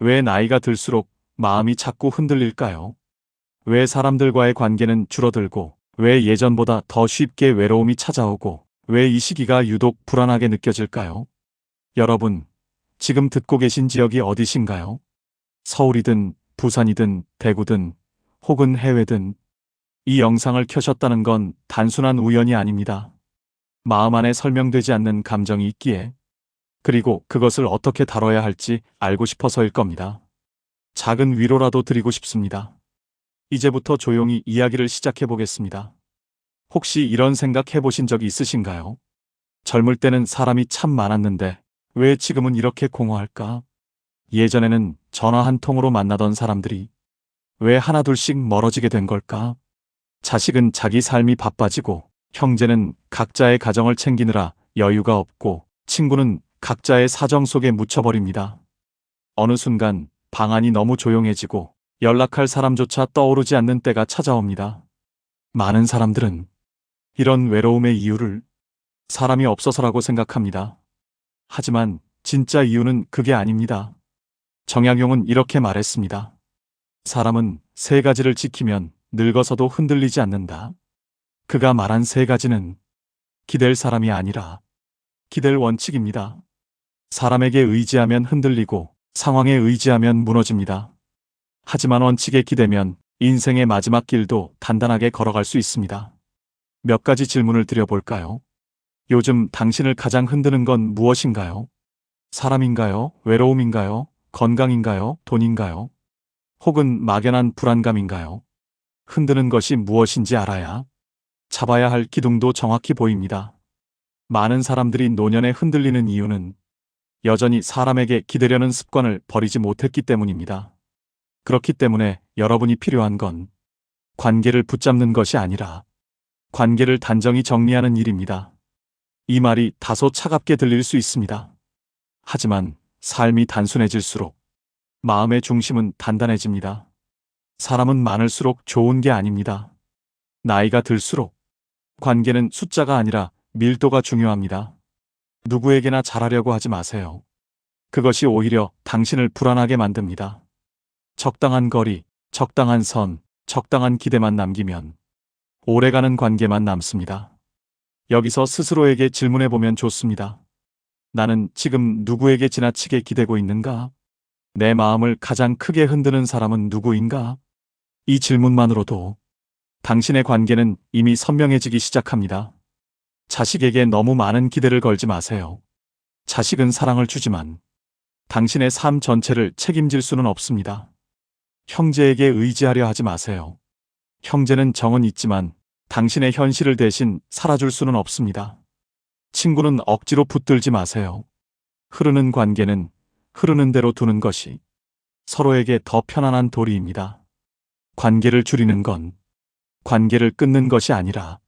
왜 나이가 들수록 마음이 자꾸 흔들릴까요? 왜 사람들과의 관계는 줄어들고, 왜 예전보다 더 쉽게 외로움이 찾아오고, 왜 이 시기가 유독 불안하게 느껴질까요? 여러분, 지금 듣고 계신 지역이 어디신가요? 서울이든, 부산이든, 대구든, 혹은 해외든, 이 영상을 켜셨다는 건 단순한 우연이 아닙니다. 마음 안에 설명되지 않는 감정이 있기에, 그리고 그것을 어떻게 다뤄야 할지 알고 싶어서일 겁니다. 작은 위로라도 드리고 싶습니다. 이제부터 조용히 이야기를 시작해 보겠습니다. 혹시 이런 생각 해보신 적이 있으신가요? 젊을 때는 사람이 참 많았는데 왜 지금은 이렇게 공허할까? 예전에는 전화 한 통으로 만나던 사람들이 왜 하나둘씩 멀어지게 된 걸까? 자식은 자기 삶이 바빠지고 형제는 각자의 가정을 챙기느라 여유가 없고 친구는 각자의 사정 속에 묻혀버립니다. 어느 순간 방안이 너무 조용해지고 연락할 사람조차 떠오르지 않는 때가 찾아옵니다. 많은 사람들은 이런 외로움의 이유를 사람이 없어서라고 생각합니다. 하지만 진짜 이유는 그게 아닙니다. 정약용은 이렇게 말했습니다. 사람은 세 가지를 지키면 늙어서도 흔들리지 않는다. 그가 말한 세 가지는 기댈 사람이 아니라 기댈 원칙입니다. 사람에게 의지하면 흔들리고 상황에 의지하면 무너집니다. 하지만 원칙에 기대면 인생의 마지막 길도 단단하게 걸어갈 수 있습니다. 몇 가지 질문을 드려볼까요? 요즘 당신을 가장 흔드는 건 무엇인가요? 사람인가요? 외로움인가요? 건강인가요? 돈인가요? 혹은 막연한 불안감인가요? 흔드는 것이 무엇인지 알아야 잡아야 할 기둥도 정확히 보입니다. 많은 사람들이 노년에 흔들리는 이유는 여전히 사람에게 기대려는 습관을 버리지 못했기 때문입니다. 그렇기 때문에 여러분이 필요한 건 관계를 붙잡는 것이 아니라 관계를 단정히 정리하는 일입니다. 이 말이 다소 차갑게 들릴 수 있습니다. 하지만 삶이 단순해질수록 마음의 중심은 단단해집니다. 사람은 많을수록 좋은 게 아닙니다. 나이가 들수록 관계는 숫자가 아니라 밀도가 중요합니다. 누구에게나 잘하려고 하지 마세요. 그것이 오히려 당신을 불안하게 만듭니다. 적당한 거리, 적당한 선, 적당한 기대만 남기면 오래가는 관계만 남습니다. 여기서 스스로에게 질문해 보면 좋습니다. 나는 지금 누구에게 지나치게 기대고 있는가? 내 마음을 가장 크게 흔드는 사람은 누구인가? 이 질문만으로도 당신의 관계는 이미 선명해지기 시작합니다. 자식에게 너무 많은 기대를 걸지 마세요. 자식은 사랑을 주지만 당신의 삶 전체를 책임질 수는 없습니다. 형제에게 의지하려 하지 마세요. 형제는 정은 있지만 당신의 현실을 대신 살아줄 수는 없습니다. 친구는 억지로 붙들지 마세요. 흐르는 관계는 흐르는 대로 두는 것이 서로에게 더 편안한 도리입니다. 관계를 줄이는 건 관계를 끊는 것이 아니라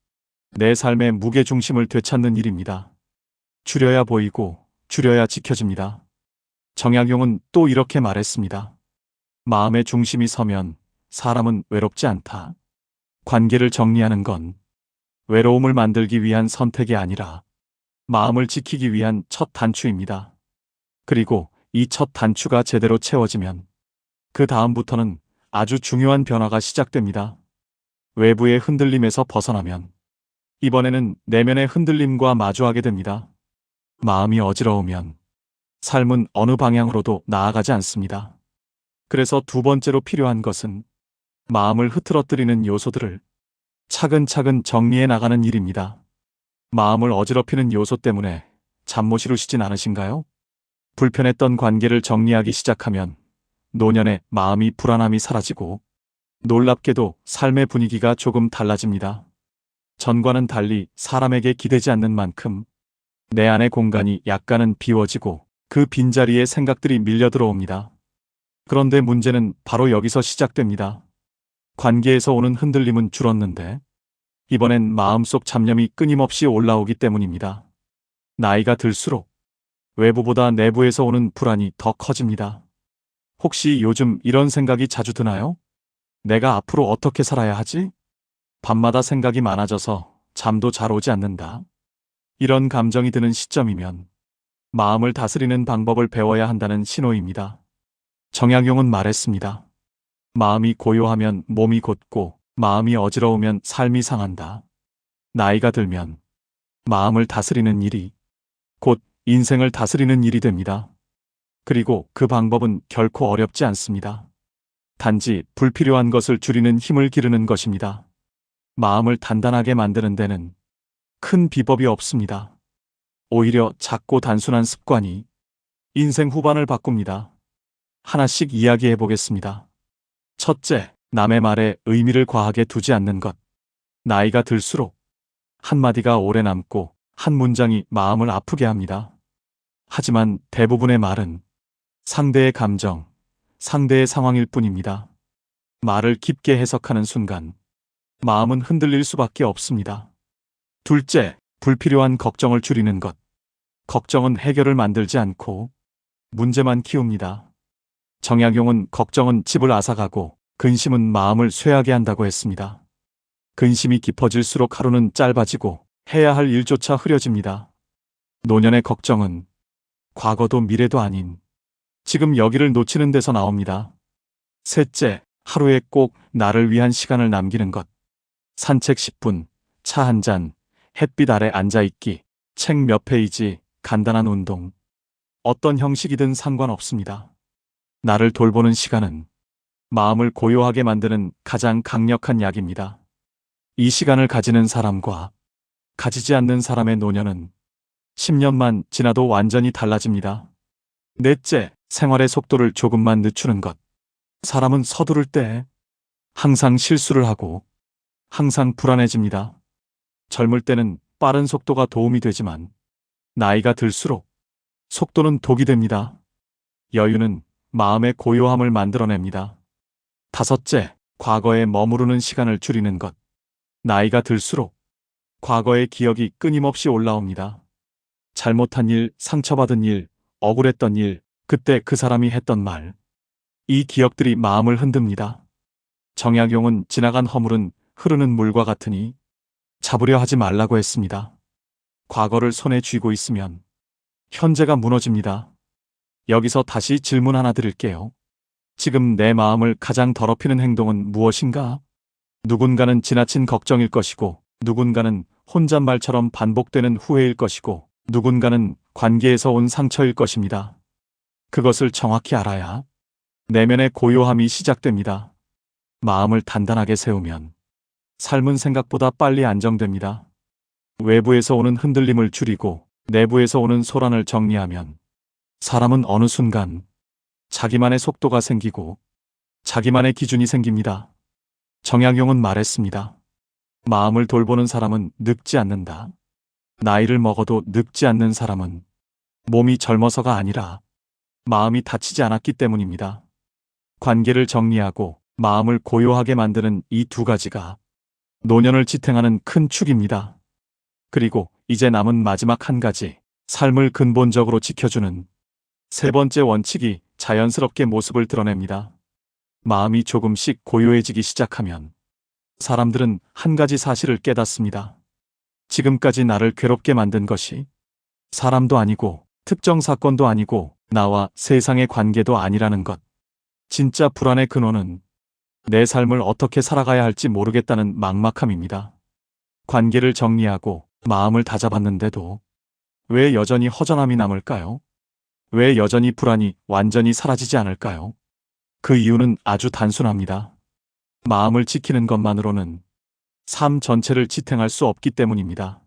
내 삶의 무게중심을 되찾는 일입니다. 줄여야 보이고 줄여야 지켜집니다. 정약용은 또 이렇게 말했습니다. 마음의 중심이 서면 사람은 외롭지 않다. 관계를 정리하는 건 외로움을 만들기 위한 선택이 아니라 마음을 지키기 위한 첫 단추입니다. 그리고 이 첫 단추가 제대로 채워지면 그 다음부터는 아주 중요한 변화가 시작됩니다. 외부의 흔들림에서 벗어나면 이번에는 내면의 흔들림과 마주하게 됩니다. 마음이 어지러우면 삶은 어느 방향으로도 나아가지 않습니다. 그래서 두 번째로 필요한 것은 마음을 흐트러뜨리는 요소들을 차근차근 정리해 나가는 일입니다. 마음을 어지럽히는 요소 때문에 잠못 이루시진 않으신가요? 불편했던 관계를 정리하기 시작하면 노년에 마음이 불안함이 사라지고 놀랍게도 삶의 분위기가 조금 달라집니다. 전과는 달리 사람에게 기대지 않는 만큼 내 안의 공간이 약간은 비워지고 그 빈자리에 생각들이 밀려 들어옵니다. 그런데 문제는 바로 여기서 시작됩니다. 관계에서 오는 흔들림은 줄었는데 이번엔 마음속 잡념이 끊임없이 올라오기 때문입니다. 나이가 들수록 외부보다 내부에서 오는 불안이 더 커집니다. 혹시 요즘 이런 생각이 자주 드나요? 내가 앞으로 어떻게 살아야 하지? 밤마다 생각이 많아져서 잠도 잘 오지 않는다. 이런 감정이 드는 시점이면 마음을 다스리는 방법을 배워야 한다는 신호입니다. 정약용은 말했습니다. 마음이 고요하면 몸이 곧고 마음이 어지러우면 삶이 상한다. 나이가 들면 마음을 다스리는 일이 곧 인생을 다스리는 일이 됩니다. 그리고 그 방법은 결코 어렵지 않습니다. 단지 불필요한 것을 줄이는 힘을 기르는 것입니다. 마음을 단단하게 만드는 데는 큰 비법이 없습니다. 오히려 작고 단순한 습관이 인생 후반을 바꿉니다. 하나씩 이야기해 보겠습니다. 첫째, 남의 말에 의미를 과하게 두지 않는 것. 나이가 들수록 한마디가 오래 남고 한 문장이 마음을 아프게 합니다. 하지만 대부분의 말은 상대의 감정, 상대의 상황일 뿐입니다. 말을 깊게 해석하는 순간 마음은 흔들릴 수밖에 없습니다. 둘째, 불필요한 걱정을 줄이는 것. 걱정은 해결을 만들지 않고 문제만 키웁니다. 정약용은 걱정은 집을 앗아가고 근심은 마음을 쇠하게 한다고 했습니다. 근심이 깊어질수록 하루는 짧아지고 해야 할 일조차 흐려집니다. 노년의 걱정은 과거도 미래도 아닌 지금 여기를 놓치는 데서 나옵니다. 셋째, 하루에 꼭 나를 위한 시간을 남기는 것. 산책 10분, 차 한 잔, 햇빛 아래 앉아있기, 책 몇 페이지, 간단한 운동. 어떤 형식이든 상관없습니다. 나를 돌보는 시간은 마음을 고요하게 만드는 가장 강력한 약입니다. 이 시간을 가지는 사람과 가지지 않는 사람의 노년은 10년만 지나도 완전히 달라집니다. 넷째, 생활의 속도를 조금만 늦추는 것. 사람은 서두를 때 항상 실수를 하고 항상 불안해집니다. 젊을 때는 빠른 속도가 도움이 되지만 나이가 들수록 속도는 독이 됩니다. 여유는 마음의 고요함을 만들어냅니다. 다섯째, 과거에 머무르는 시간을 줄이는 것. 나이가 들수록 과거의 기억이 끊임없이 올라옵니다. 잘못한 일, 상처받은 일, 억울했던 일, 그때 그 사람이 했던 말. 이 기억들이 마음을 흔듭니다. 정약용은 지나간 허물은 흐르는 물과 같으니 잡으려 하지 말라고 했습니다. 과거를 손에 쥐고 있으면 현재가 무너집니다. 여기서 다시 질문 하나 드릴게요. 지금 내 마음을 가장 더럽히는 행동은 무엇인가? 누군가는 지나친 걱정일 것이고, 누군가는 혼잣말처럼 반복되는 후회일 것이고, 누군가는 관계에서 온 상처일 것입니다. 그것을 정확히 알아야 내면의 고요함이 시작됩니다. 마음을 단단하게 세우면 삶은 생각보다 빨리 안정됩니다. 외부에서 오는 흔들림을 줄이고 내부에서 오는 소란을 정리하면 사람은 어느 순간 자기만의 속도가 생기고 자기만의 기준이 생깁니다. 정약용은 말했습니다. 마음을 돌보는 사람은 늙지 않는다. 나이를 먹어도 늙지 않는 사람은 몸이 젊어서가 아니라 마음이 다치지 않았기 때문입니다. 관계를 정리하고 마음을 고요하게 만드는 이 두 가지가 노년을 지탱하는 큰 축입니다. 그리고 이제 남은 마지막 한 가지, 삶을 근본적으로 지켜주는 세 번째 원칙이 자연스럽게 모습을 드러냅니다. 마음이 조금씩 고요해지기 시작하면 사람들은 한 가지 사실을 깨닫습니다. 지금까지 나를 괴롭게 만든 것이 사람도 아니고 특정 사건도 아니고 나와 세상의 관계도 아니라는 것. 진짜 불안의 근원은 내 삶을 어떻게 살아가야 할지 모르겠다는 막막함입니다. 관계를 정리하고 마음을 다잡았는데도 왜 여전히 허전함이 남을까요? 왜 여전히 불안이 완전히 사라지지 않을까요? 그 이유는 아주 단순합니다. 마음을 지키는 것만으로는 삶 전체를 지탱할 수 없기 때문입니다.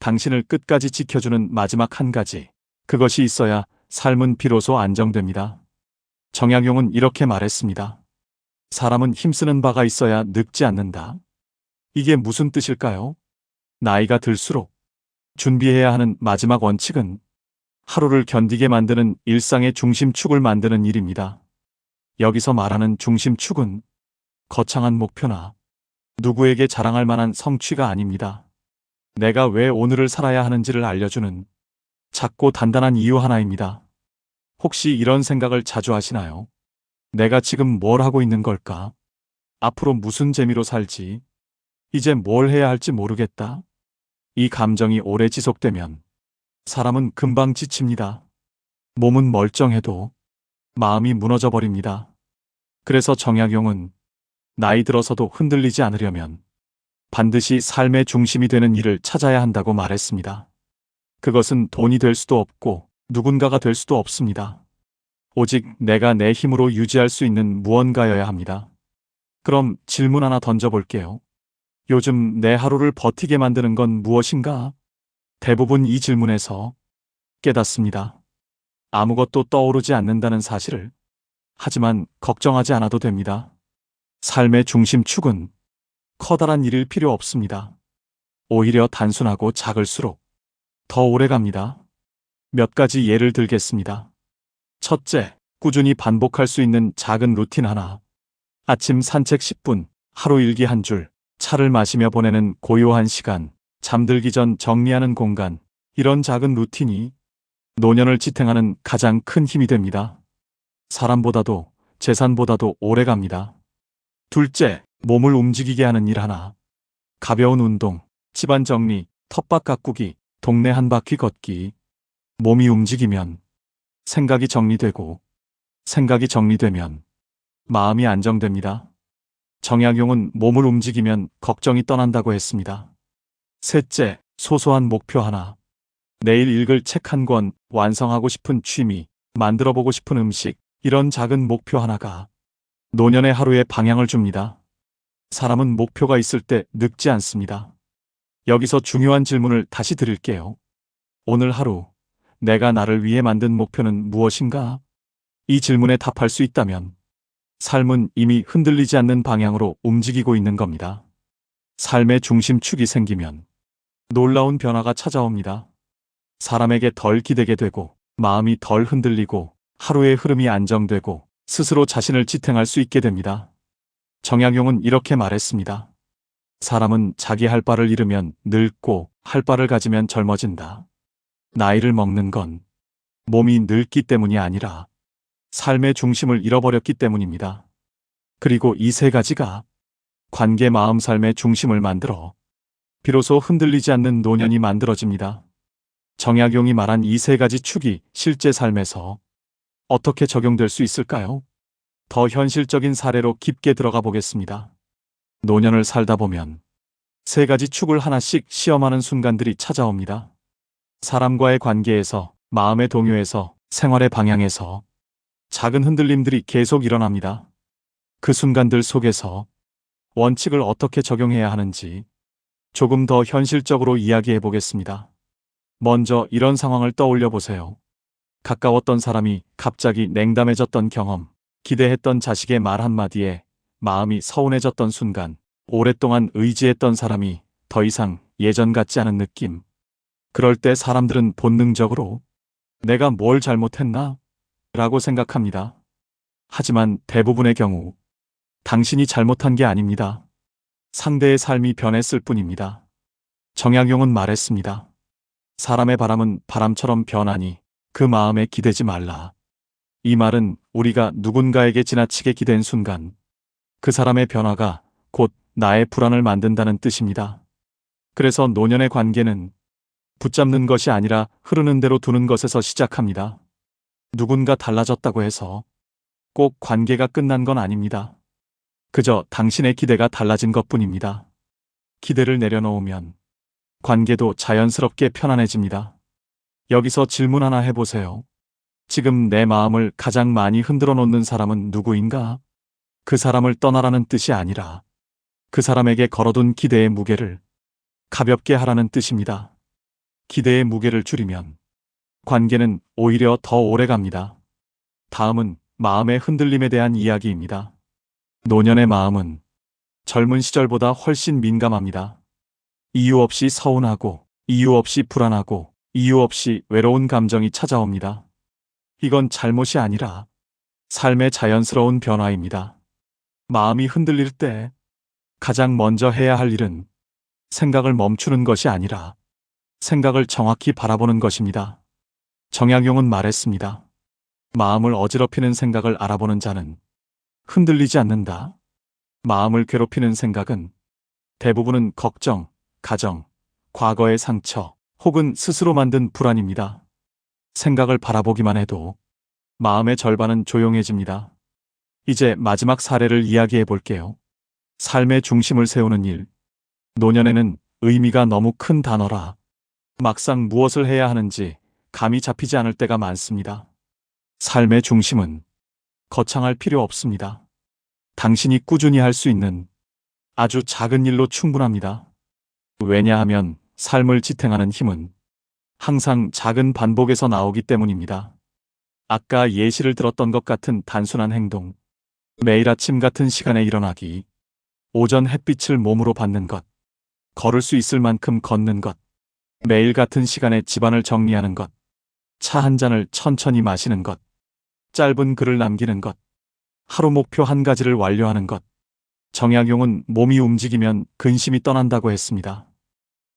당신을 끝까지 지켜주는 마지막 한 가지, 그것이 있어야 삶은 비로소 안정됩니다. 정약용은 이렇게 말했습니다. 사람은 힘쓰는 바가 있어야 늙지 않는다. 이게 무슨 뜻일까요? 나이가 들수록 준비해야 하는 마지막 원칙은 하루를 견디게 만드는 일상의 중심축을 만드는 일입니다. 여기서 말하는 중심축은 거창한 목표나 누구에게 자랑할 만한 성취가 아닙니다. 내가 왜 오늘을 살아야 하는지를 알려주는 작고 단단한 이유 하나입니다. 혹시 이런 생각을 자주 하시나요? 내가 지금 뭘 하고 있는 걸까? 앞으로 무슨 재미로 살지? 이제 뭘 해야 할지 모르겠다. 이 감정이 오래 지속되면 사람은 금방 지칩니다. 몸은 멀쩡해도 마음이 무너져 버립니다. 그래서 정약용은 나이 들어서도 흔들리지 않으려면 반드시 삶의 중심이 되는 일을 찾아야 한다고 말했습니다. 그것은 돈이 될 수도 없고 누군가가 될 수도 없습니다. 오직 내가 내 힘으로 유지할 수 있는 무언가여야 합니다. 그럼 질문 하나 던져볼게요. 요즘 내 하루를 버티게 만드는 건 무엇인가? 대부분 이 질문에서 깨닫습니다. 아무것도 떠오르지 않는다는 사실을. 하지만 걱정하지 않아도 됩니다. 삶의 중심축은 커다란 일일 필요 없습니다. 오히려 단순하고 작을수록 더 오래 갑니다. 몇 가지 예를 들겠습니다. 첫째, 꾸준히 반복할 수 있는 작은 루틴 하나. 아침 산책 10분, 하루 일기 한 줄, 차를 마시며 보내는 고요한 시간, 잠들기 전 정리하는 공간, 이런 작은 루틴이 노년을 지탱하는 가장 큰 힘이 됩니다. 사람보다도 재산보다도 오래 갑니다. 둘째, 몸을 움직이게 하는 일 하나. 가벼운 운동, 집안 정리, 텃밭 가꾸기, 동네 한 바퀴 걷기. 몸이 움직이면 생각이 정리되고 생각이 정리되면 마음이 안정됩니다. 정약용은 몸을 움직이면 걱정이 떠난다고 했습니다. 셋째, 소소한 목표 하나. 내일 읽을 책 한 권, 완성하고 싶은 취미, 만들어 보고 싶은 음식, 이런 작은 목표 하나가 노년의 하루에 방향을 줍니다. 사람은 목표가 있을 때 늙지 않습니다. 여기서 중요한 질문을 다시 드릴게요. 오늘 하루 내가 나를 위해 만든 목표는 무엇인가? 이 질문에 답할 수 있다면 삶은 이미 흔들리지 않는 방향으로 움직이고 있는 겁니다. 삶의 중심축이 생기면 놀라운 변화가 찾아옵니다. 사람에게 덜 기대게 되고 마음이 덜 흔들리고 하루의 흐름이 안정되고 스스로 자신을 지탱할 수 있게 됩니다. 정약용은 이렇게 말했습니다. 사람은 자기 할 바를 잃으면 늙고 할 바를 가지면 젊어진다. 나이를 먹는 건 몸이 늙기 때문이 아니라 삶의 중심을 잃어버렸기 때문입니다. 그리고 이 세 가지가 관계 마음 삶의 중심을 만들어 비로소 흔들리지 않는 노년이 만들어집니다. 정약용이 말한 이 세 가지 축이 실제 삶에서 어떻게 적용될 수 있을까요? 더 현실적인 사례로 깊게 들어가 보겠습니다. 노년을 살다 보면 세 가지 축을 하나씩 시험하는 순간들이 찾아옵니다. 사람과의 관계에서, 마음의 동요에서, 생활의 방향에서 작은 흔들림들이 계속 일어납니다. 그 순간들 속에서 원칙을 어떻게 적용해야 하는지 조금 더 현실적으로 이야기해 보겠습니다. 먼저 이런 상황을 떠올려 보세요. 가까웠던 사람이 갑자기 냉담해졌던 경험, 기대했던 자식의 말 한마디에 마음이 서운해졌던 순간, 오랫동안 의지했던 사람이 더 이상 예전 같지 않은 느낌. 그럴 때 사람들은 본능적으로 내가 뭘 잘못했나? 라고 생각합니다. 하지만 대부분의 경우 당신이 잘못한 게 아닙니다. 상대의 삶이 변했을 뿐입니다. 정약용은 말했습니다. 사람의 바람은 바람처럼 변하니 그 마음에 기대지 말라. 이 말은 우리가 누군가에게 지나치게 기댄 순간 그 사람의 변화가 곧 나의 불안을 만든다는 뜻입니다. 그래서 노년의 관계는 붙잡는 것이 아니라 흐르는 대로 두는 것에서 시작합니다. 누군가 달라졌다고 해서 꼭 관계가 끝난 건 아닙니다. 그저 당신의 기대가 달라진 것 뿐입니다. 기대를 내려놓으면 관계도 자연스럽게 편안해집니다. 여기서 질문 하나 해보세요. 지금 내 마음을 가장 많이 흔들어 놓는 사람은 누구인가? 그 사람을 떠나라는 뜻이 아니라 그 사람에게 걸어둔 기대의 무게를 가볍게 하라는 뜻입니다. 기대의 무게를 줄이면 관계는 오히려 더 오래 갑니다. 다음은 마음의 흔들림에 대한 이야기입니다. 노년의 마음은 젊은 시절보다 훨씬 민감합니다. 이유 없이 서운하고, 이유 없이 불안하고, 이유 없이 외로운 감정이 찾아옵니다. 이건 잘못이 아니라 삶의 자연스러운 변화입니다. 마음이 흔들릴 때 가장 먼저 해야 할 일은 생각을 멈추는 것이 아니라 생각을 정확히 바라보는 것입니다. 정약용은 말했습니다. 마음을 어지럽히는 생각을 알아보는 자는 흔들리지 않는다. 마음을 괴롭히는 생각은 대부분은 걱정, 가정, 과거의 상처 혹은 스스로 만든 불안입니다. 생각을 바라보기만 해도 마음의 절반은 조용해집니다. 이제 마지막 사례를 이야기해 볼게요. 삶의 중심을 세우는 일. 노년에는 의미가 너무 큰 단어라. 막상 무엇을 해야 하는지 감이 잡히지 않을 때가 많습니다. 삶의 중심은 거창할 필요 없습니다. 당신이 꾸준히 할 수 있는 아주 작은 일로 충분합니다. 왜냐하면 삶을 지탱하는 힘은 항상 작은 반복에서 나오기 때문입니다. 아까 예시를 들었던 것 같은 단순한 행동. 매일 아침 같은 시간에 일어나기. 오전 햇빛을 몸으로 받는 것. 걸을 수 있을 만큼 걷는 것. 매일 같은 시간에 집안을 정리하는 것. 차 한 잔을 천천히 마시는 것. 짧은 글을 남기는 것. 하루 목표 한 가지를 완료하는 것. 정약용은 몸이 움직이면 근심이 떠난다고 했습니다.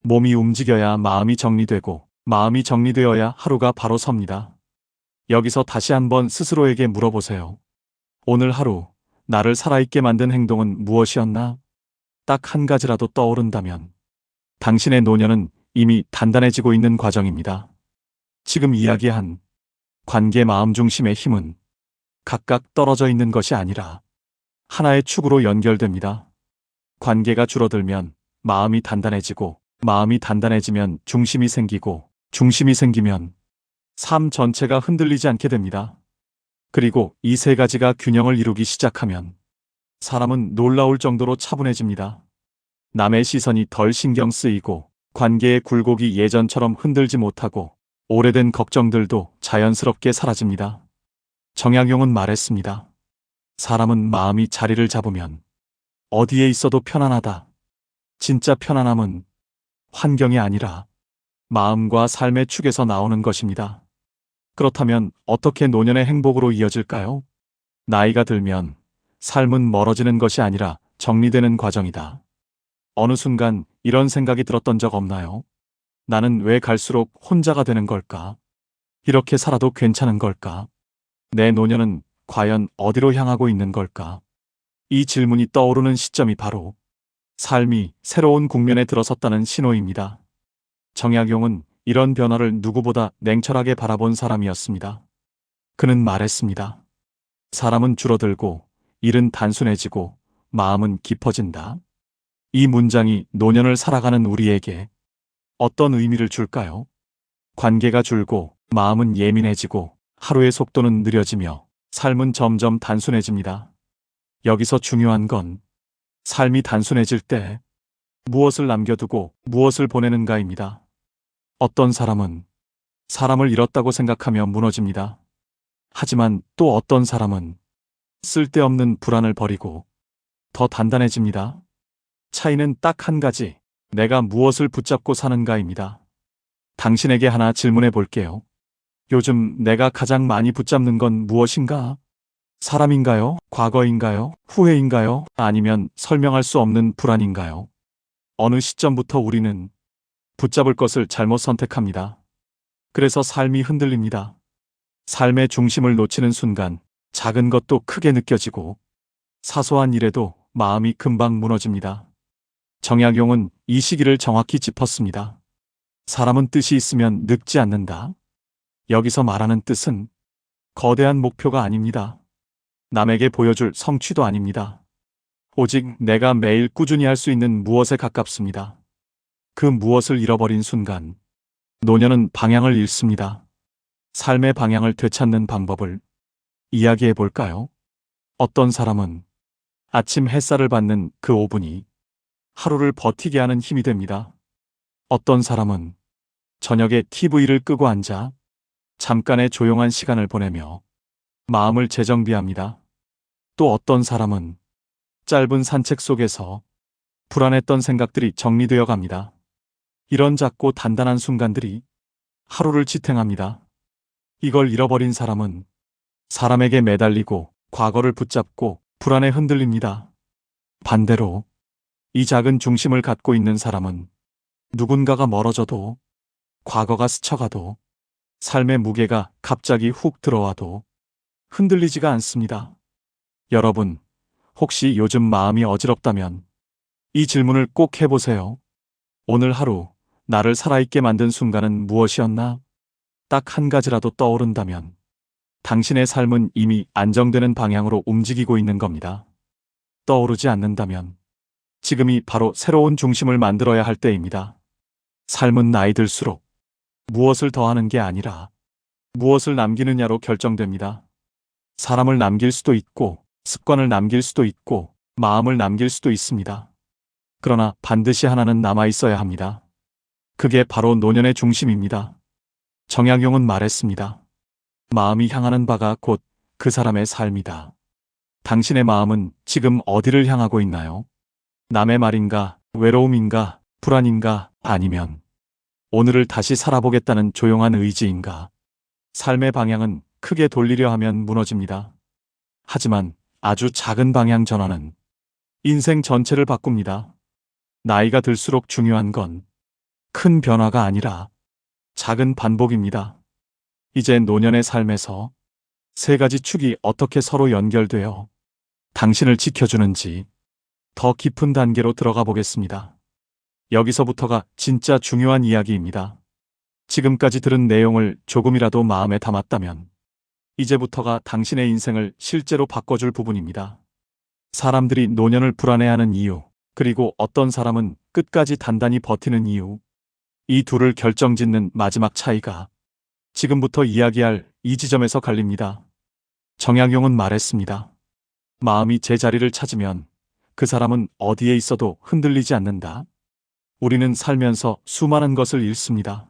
몸이 움직여야 마음이 정리되고 마음이 정리되어야 하루가 바로 섭니다. 여기서 다시 한번 스스로에게 물어보세요. 오늘 하루 나를 살아있게 만든 행동은 무엇이었나? 딱 한 가지라도 떠오른다면 당신의 노년은 이미 단단해지고 있는 과정입니다. 지금 이야기한 관계 마음 중심의 힘은 각각 떨어져 있는 것이 아니라 하나의 축으로 연결됩니다. 관계가 줄어들면 마음이 단단해지고 마음이 단단해지면 중심이 생기고 중심이 생기면 삶 전체가 흔들리지 않게 됩니다. 그리고 이 세 가지가 균형을 이루기 시작하면 사람은 놀라울 정도로 차분해집니다. 남의 시선이 덜 신경 쓰이고 관계의 굴곡이 예전처럼 흔들지 못하고 오래된 걱정들도 자연스럽게 사라집니다. 정약용은 말했습니다. 사람은 마음이 자리를 잡으면 어디에 있어도 편안하다. 진짜 편안함은 환경이 아니라 마음과 삶의 축에서 나오는 것입니다. 그렇다면 어떻게 노년의 행복으로 이어질까요? 나이가 들면 삶은 멀어지는 것이 아니라 정리되는 과정이다. 어느 순간 이런 생각이 들었던 적 없나요? 나는 왜 갈수록 혼자가 되는 걸까? 이렇게 살아도 괜찮은 걸까? 내 노년은 과연 어디로 향하고 있는 걸까? 이 질문이 떠오르는 시점이 바로 삶이 새로운 국면에 들어섰다는 신호입니다. 정약용은 이런 변화를 누구보다 냉철하게 바라본 사람이었습니다. 그는 말했습니다. 사람은 줄어들고 일은 단순해지고 마음은 깊어진다. 이 문장이 노년을 살아가는 우리에게 어떤 의미를 줄까요? 관계가 줄고 마음은 예민해지고 하루의 속도는 느려지며 삶은 점점 단순해집니다. 여기서 중요한 건 삶이 단순해질 때 무엇을 남겨두고 무엇을 보내는가입니다. 어떤 사람은 사람을 잃었다고 생각하며 무너집니다. 하지만 또 어떤 사람은 쓸데없는 불안을 버리고 더 단단해집니다. 차이는 딱 한 가지. 내가 무엇을 붙잡고 사는가입니다. 당신에게 하나 질문해 볼게요. 요즘 내가 가장 많이 붙잡는 건 무엇인가? 사람인가요? 과거인가요? 후회인가요? 아니면 설명할 수 없는 불안인가요? 어느 시점부터 우리는 붙잡을 것을 잘못 선택합니다. 그래서 삶이 흔들립니다. 삶의 중심을 놓치는 순간 작은 것도 크게 느껴지고 사소한 일에도 마음이 금방 무너집니다. 정약용은 이 시기를 정확히 짚었습니다. 사람은 뜻이 있으면 늙지 않는다. 여기서 말하는 뜻은 거대한 목표가 아닙니다. 남에게 보여줄 성취도 아닙니다. 오직 내가 매일 꾸준히 할 수 있는 무엇에 가깝습니다. 그 무엇을 잃어버린 순간 노년은 방향을 잃습니다. 삶의 방향을 되찾는 방법을 이야기해 볼까요? 어떤 사람은 아침 햇살을 받는 그 5분이 하루를 버티게 하는 힘이 됩니다. 어떤 사람은 저녁에 TV를 끄고 앉아 잠깐의 조용한 시간을 보내며 마음을 재정비합니다. 또 어떤 사람은 짧은 산책 속에서 불안했던 생각들이 정리되어 갑니다. 이런 작고 단단한 순간들이 하루를 지탱합니다. 이걸 잃어버린 사람은 사람에게 매달리고 과거를 붙잡고 불안에 흔들립니다. 반대로 이 작은 중심을 갖고 있는 사람은 누군가가 멀어져도 과거가 스쳐가도 삶의 무게가 갑자기 훅 들어와도 흔들리지가 않습니다. 여러분, 혹시 요즘 마음이 어지럽다면 이 질문을 꼭 해보세요. 오늘 하루 나를 살아있게 만든 순간은 무엇이었나? 딱 한 가지라도 떠오른다면 당신의 삶은 이미 안정되는 방향으로 움직이고 있는 겁니다. 떠오르지 않는다면 지금이 바로 새로운 중심을 만들어야 할 때입니다. 삶은 나이 들수록 무엇을 더하는 게 아니라 무엇을 남기느냐로 결정됩니다. 사람을 남길 수도 있고 습관을 남길 수도 있고 마음을 남길 수도 있습니다. 그러나 반드시 하나는 남아 있어야 합니다. 그게 바로 노년의 중심입니다. 정약용은 말했습니다. 마음이 향하는 바가 곧 그 사람의 삶이다. 당신의 마음은 지금 어디를 향하고 있나요? 남의 말인가, 외로움인가, 불안인가, 아니면 오늘을 다시 살아보겠다는 조용한 의지인가? 삶의 방향은 크게 돌리려 하면 무너집니다. 하지만 아주 작은 방향 전환은 인생 전체를 바꿉니다. 나이가 들수록 중요한 건 큰 변화가 아니라 작은 반복입니다. 이제 노년의 삶에서 세 가지 축이 어떻게 서로 연결되어 당신을 지켜주는지 더 깊은 단계로 들어가 보겠습니다. 여기서부터가 진짜 중요한 이야기입니다. 지금까지 들은 내용을 조금이라도 마음에 담았다면 이제부터가 당신의 인생을 실제로 바꿔줄 부분입니다. 사람들이 노년을 불안해하는 이유, 그리고 어떤 사람은 끝까지 단단히 버티는 이유, 이 둘을 결정짓는 마지막 차이가 지금부터 이야기할 이 지점에서 갈립니다. 정약용은 말했습니다. 마음이 제 자리를 찾으면 그 사람은 어디에 있어도 흔들리지 않는다. 우리는 살면서 수많은 것을 잃습니다.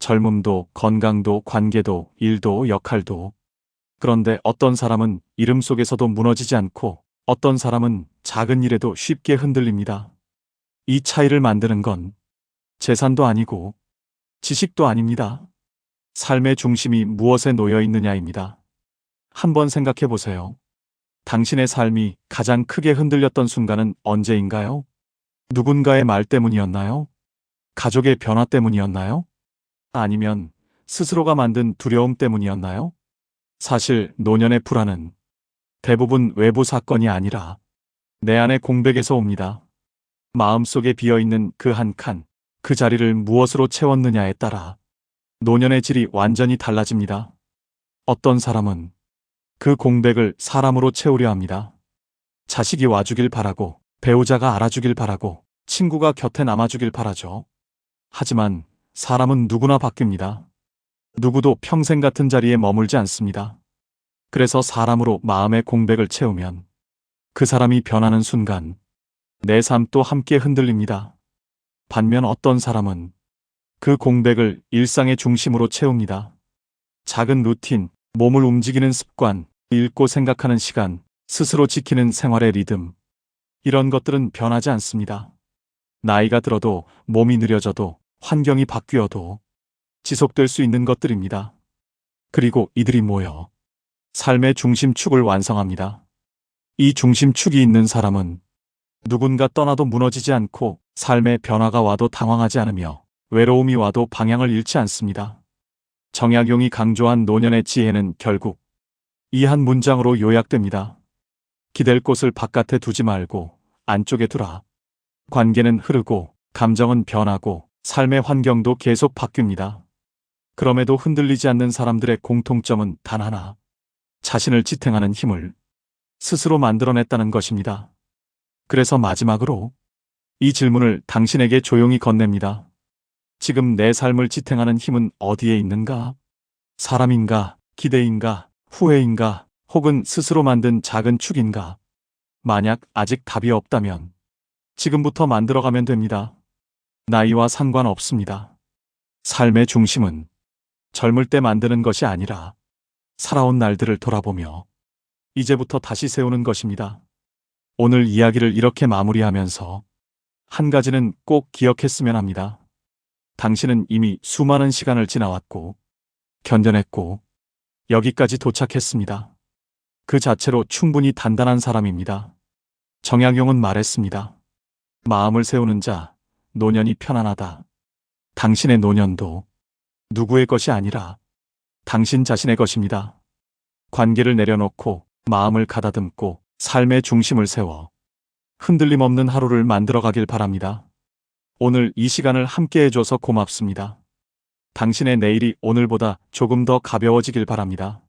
젊음도, 건강도, 관계도, 일도, 역할도. 그런데 어떤 사람은 이름 속에서도 무너지지 않고 어떤 사람은 작은 일에도 쉽게 흔들립니다. 이 차이를 만드는 건 재산도 아니고 지식도 아닙니다. 삶의 중심이 무엇에 놓여 있느냐입니다. 한번 생각해 보세요. 당신의 삶이 가장 크게 흔들렸던 순간은 언제인가요? 누군가의 말 때문이었나요? 가족의 변화 때문이었나요? 아니면 스스로가 만든 두려움 때문이었나요? 사실 노년의 불안은 대부분 외부 사건이 아니라 내 안의 공백에서 옵니다. 마음속에 비어있는 그 한 칸, 그 자리를 무엇으로 채웠느냐에 따라 노년의 질이 완전히 달라집니다. 어떤 사람은 그 공백을 사람으로 채우려 합니다. 자식이 와주길 바라고, 배우자가 알아주길 바라고, 친구가 곁에 남아주길 바라죠. 하지만 사람은 누구나 바뀝니다. 누구도 평생 같은 자리에 머물지 않습니다. 그래서 사람으로 마음의 공백을 채우면 그 사람이 변하는 순간 내 삶도 함께 흔들립니다. 반면 어떤 사람은 그 공백을 일상의 중심으로 채웁니다. 작은 루틴, 몸을 움직이는 습관, 읽고 생각하는 시간, 스스로 지키는 생활의 리듬. 이런 것들은 변하지 않습니다. 나이가 들어도 몸이 느려져도 환경이 바뀌어도 지속될 수 있는 것들입니다. 그리고 이들이 모여 삶의 중심축을 완성합니다. 이 중심축이 있는 사람은 누군가 떠나도 무너지지 않고 삶의 변화가 와도 당황하지 않으며 외로움이 와도 방향을 잃지 않습니다. 정약용이 강조한 노년의 지혜는 결국 이 한 문장으로 요약됩니다. 기댈 곳을 바깥에 두지 말고 안쪽에 두라. 관계는 흐르고 감정은 변하고 삶의 환경도 계속 바뀝니다. 그럼에도 흔들리지 않는 사람들의 공통점은 단 하나. 자신을 지탱하는 힘을 스스로 만들어냈다는 것입니다. 그래서 마지막으로 이 질문을 당신에게 조용히 건넵니다. 지금 내 삶을 지탱하는 힘은 어디에 있는가? 사람인가, 기대인가, 후회인가, 혹은 스스로 만든 작은 축인가? 만약 아직 답이 없다면 지금부터 만들어가면 됩니다. 나이와 상관없습니다. 삶의 중심은 젊을 때 만드는 것이 아니라 살아온 날들을 돌아보며 이제부터 다시 세우는 것입니다. 오늘 이야기를 이렇게 마무리하면서 한 가지는 꼭 기억했으면 합니다. 당신은 이미 수많은 시간을 지나왔고, 견뎌냈고, 여기까지 도착했습니다. 그 자체로 충분히 단단한 사람입니다. 정약용은 말했습니다. 마음을 세우는 자, 노년이 편안하다. 당신의 노년도 누구의 것이 아니라 당신 자신의 것입니다. 관계를 내려놓고 마음을 가다듬고 삶의 중심을 세워 흔들림 없는 하루를 만들어 가길 바랍니다. 오늘 이 시간을 함께 해줘서 고맙습니다. 당신의 내일이 오늘보다 조금 더 가벼워지길 바랍니다.